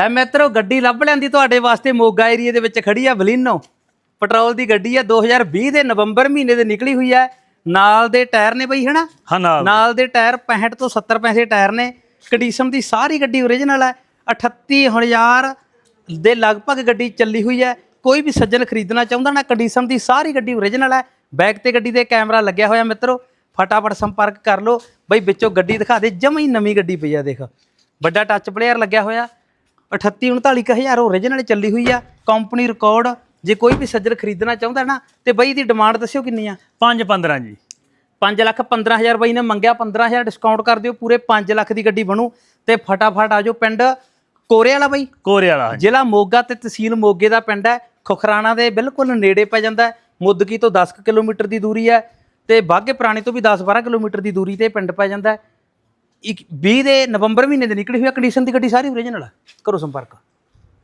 ਐ ਮਿੱਤਰੋ ਗੱਡੀ ਲੱਭ ਲੈਂਦੀ ਤੁਹਾਡੇ ਵਾਸਤੇ ਮੋਗਾ ਏਰੀਆ ਦੇ ਵਿੱਚ ਖੜੀ ਆ ਬਲੀਨੋ। ਪੈਟਰੋਲ ਦੀ ਗੱਡੀ ਆ 2020 ਦੇ ਨਵੰਬਰ ਮਹੀਨੇ ਦੇ ਨਿਕਲੀ ਹੋਈ ਆ। ਨਾਲ ਦੇ ਟਾਇਰ ਨੇ ਬਈ ਹਨਾ? ਹਾਂ ਨਾਲ। ਨਾਲ ਦੇ ਟਾਇਰ 65 ਤੋਂ 70 ਪੈਸੇ ਟਾਇਰ ਨੇ। ਕੰਡੀਸ਼ਨ ਦੀ ਸਾਰੀ ਗੱਡੀ ਓਰੀਜਨਲ ਹੈ 38000 ਦੇ ਲਗਭਗ ਗੱਡੀ ਚੱਲੀ ਹੋਈ ਹੈ ਕੋਈ ਵੀ ਸੱਜਣ ਖਰੀਦਣਾ ਚਾਹੁੰਦਾ ਨਾ ਕੰਡੀਸ਼ਨ ਦੀ ਸਾਰੀ ਗੱਡੀ ਓਰੀਜਨਲ ਹੈ ਬੈਕ ਤੇ ਗੱਡੀ ਤੇ ਕੈਮਰਾ ਲੱਗਿਆ ਹੋਇਆ ਮਿੱਤਰੋ। ਫਟਾਫਟ ਸੰਪਰਕ ਕਰ ਲਓ। ਬਈ ਵਿੱਚੋਂ ਗੱਡੀ ਦਿਖਾ ਦੇ ਜਮਾ ਹੀ ਨਵੀਂ ਗੱਡੀ ਪਈ ਆ ਦੇਖ। ਵੱਡਾ ਟੱਚ ਪਲੇਅਰ ਲੱਗਿਆ ਹੋਇਆ। 38 39000 ਓਰੀਜਨਲ ਚੱਲੀ ਹੋਈ ਆ। ਕੰਪਨੀ ਰਿਕਾਰਡ ਜੇ ਕੋਈ ਵੀ ਸੱਜਣ ਖਰੀਦਣਾ ਚਾਹੁੰਦਾ ਨਾ ਤੇ ਬਈ ਦੀ ਡਿਮਾਂਡ ਦੱਸਿਓ ਕਿੰਨੀ ਆ? 5 15 ਜੀ। 5 ਲੱਖ 15000 ਬਾਈ ਨੇ ਮੰਗਿਆ 15000 ਡਿਸਕਾਊਂਟ ਕਰ ਦਿਓ ਪੂਰੇ 5 ਲੱਖ ਦੀ ਗੱਡੀ ਬਣੂ। ਤੇ ਫਟਾਫਟ ਆਜੋ ਪਿੰਡ ਕੋਰੇ ਵਾਲਾ ਬਾਈ। ਕੋਰੇ ਵਾਲਾ। ਜ਼ਿਲ੍ਹਾ ਮੋਗਾ ਤੇ ਤਹਿਸੀਲ ਮੋਗੇ ਦਾ ਪਿੰਡ ਹੈ। ਖੁਖਰਾਣਾ ਦੇ ਬਿਲਕੁਲ ਨੇੜੇ ਪੈ ਜਾਂਦਾ ਮੁੱਦਕੀ ਤੋਂ 10 ਕੁ ਕਿਲੋਮੀਟਰ ਦੀ ਦੂਰੀ ਹੈ। ਤੇ ਬਾਗੇ ਪੁਰਾਣੇ ਤੋਂ ਵੀ 10-12 ਕਿਲੋਮੀਟਰ ਦੀ ਦੂਰੀ ਤੇ ਪਿੰਡ ਪੈ ਜਾਂਦਾ ਇੱਕ 20 ਦੇ ਨਵੰਬਰ ਮਹੀਨੇ ਦੇ ਨਿਕਲੀ ਹੋਈ ਕੰਡੀਸ਼ਨ ਦੀ ਗੱਡੀ ਸਾਰੀ ਓਰੀਜਨਲ ਆ। ਕਰੋ ਸੰਪਰਕ।